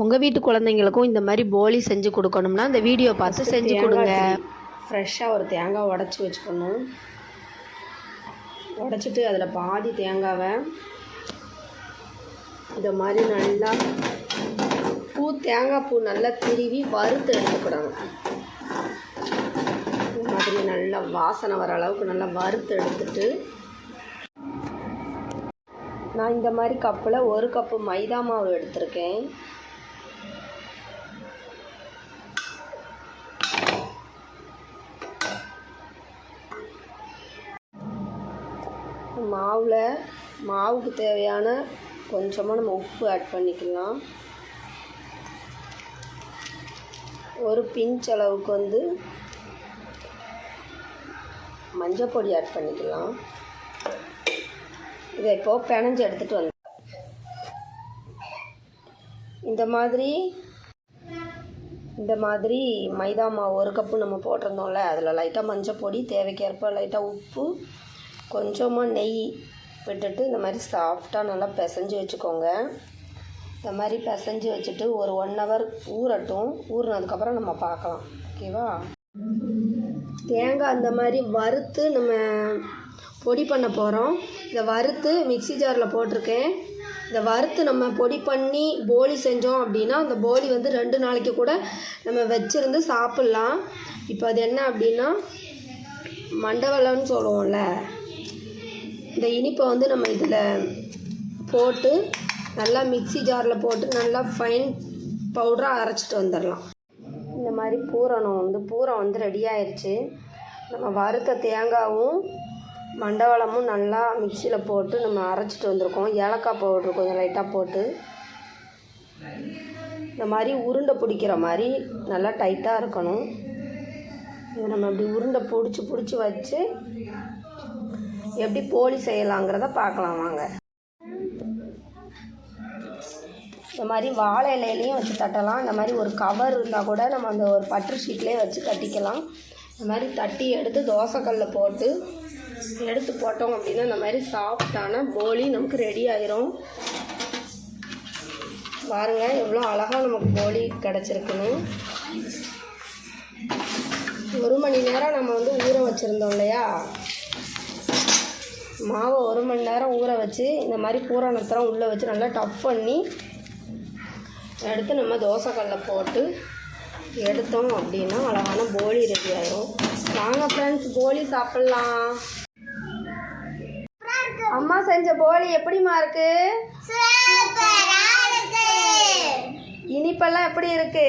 உங்கள் வீட்டு குழந்தைங்களுக்கும் இந்த மாதிரி போலி செஞ்சு கொடுக்கணும்னா இந்த வீடியோ பார்த்து செஞ்சு கொடுங்க. ஃப்ரெஷ்ஷாக ஒரு தேங்காய் உடச்சி வச்சுக்கணும். உடச்சிட்டு அதில் பாதி தேங்காவை இந்த மாதிரி நல்லா பூ தேங்காய் பூ நல்லா திருவி வறுத்து எடுத்துக்கிடணும் இந்த மாதிரி நல்லா வாசனை வர அளவுக்கு நல்லா வறுத்து எடுத்துட்டு நான் இந்த மாதிரி கப்பில் ஒரு கப்பு மைதா மாவு எடுத்திருக்கேன். மாவில் மாவுக்கு தேவையான கொஞ்சமாக நம்ம உப்பு ஆட் பண்ணிக்கலாம். ஒரு பிஞ்ச் அளவுக்கு வந்து மஞ்சள் பொடி ஆட் பண்ணிக்கலாம். இதை இப்போது பிணைஞ்சு எடுத்துகிட்டு வந்து இந்த மாதிரி இந்த மாதிரி மைதா மாவு ஒரு கப்பு நம்ம போட்டிருந்தோம்ல அதில் லைட்டாக மஞ்சள் பொடி தேவைக்கேற்ப லைட்டாக உப்பு கொஞ்சமாக நெய் விட்டுட்டு இந்த மாதிரி சாஃப்டாக நல்லா பிசைஞ்சு வச்சுக்கோங்க. இந்த மாதிரி பிசைஞ்சு வச்சுட்டு ஒரு ஒன் ஹவர் ஊறட்டும். ஊறினதுக்கப்புறம் நம்ம பார்க்கலாம். ஓகேவா தேங்காய் அந்த மாதிரி வறுத்து நம்ம பொடி பண்ண போகிறோம் இதை வறுத்து மிக்ஸி ஜாரில் போட்டிருக்கேன். இதை வறுத்து நம்ம பொடி பண்ணி போலி செஞ்சோம் அப்படின்னா அந்த போலி வந்து ரெண்டு நாளைக்கு கூட நம்ம வச்சுருந்து சாப்பிட்லாம். இப்போ அது என்ன அப்படின்னா மண்டவலம்னு சொல்லுவோம்ல இந்த இனிப்பை வந்து நம்ம இதில் போட்டு நல்லா மிக்ஸி ஜாரில் போட்டு நல்லா ஃபைன் பவுடராக அரைச்சிட்டு வந்துடலாம். இந்த மாதிரி பூரணம் வந்து பூரம் வந்து ரெடி ஆயிடுச்சு நம்ம வறுத்த தேங்காவும் மண்டவளமும் நல்லா மிக்சியில் போட்டு நம்ம அரைச்சிட்டு வந்திருக்கோம். ஏலக்காய் பவுட்ரு கொஞ்சம் லைட்டாக போட்டு. இந்த மாதிரி உருண்டை பிடிக்கிற மாதிரி நல்லா டைட்டாக இருக்கணும். இதை நம்ம இப்படி உருண்டை பிடிச்சி பிடிச்சி வச்சு எப்படி போலி செய்யலாங்கிறத பார்க்கலாம் வாங்க. இந்த மாதிரி வாழை இலையிலையும் வச்சு தட்டலாம். இந்த மாதிரி ஒரு கவர் இருந்தால் கூட நம்ம அந்த ஒரு பட்டு ஷீட்லேயே வச்சு கட்டிக்கலாம். இந்த மாதிரி தட்டி எடுத்து தோசைக்கல்லில் போட்டு எடுத்து போட்டோம் அப்படின்னா இந்த மாதிரி சாஃப்டான போலி நமக்கு ரெடி ஆயிரும். பாருங்க எவ்வளோ அழகாக நமக்கு போலி கிடச்சிருக்குன்னு. ஒரு மணி நேரம் நம்ம வந்து ஊற வச்சுருந்தோம் இல்லையா? மாவை ஒரு மணி நேரம் ஊற வச்சு இந்த மாதிரி பூரணத்தரம் உள்ளே வச்சு நல்லா டஃப் பண்ணி எடுத்து நம்ம தோசைக்கல்ல போட்டு எடுத்தோம் அப்படின்னா அழகான போலி ரெடி ஆயிரும். வாங்க ஃப்ரெண்ட்ஸ் போலி சாப்பிட்லாம். அம்மா செஞ்ச போலி எப்படிம்மா இருக்கு? இனிப்பெல்லாம் எப்படி இருக்கு?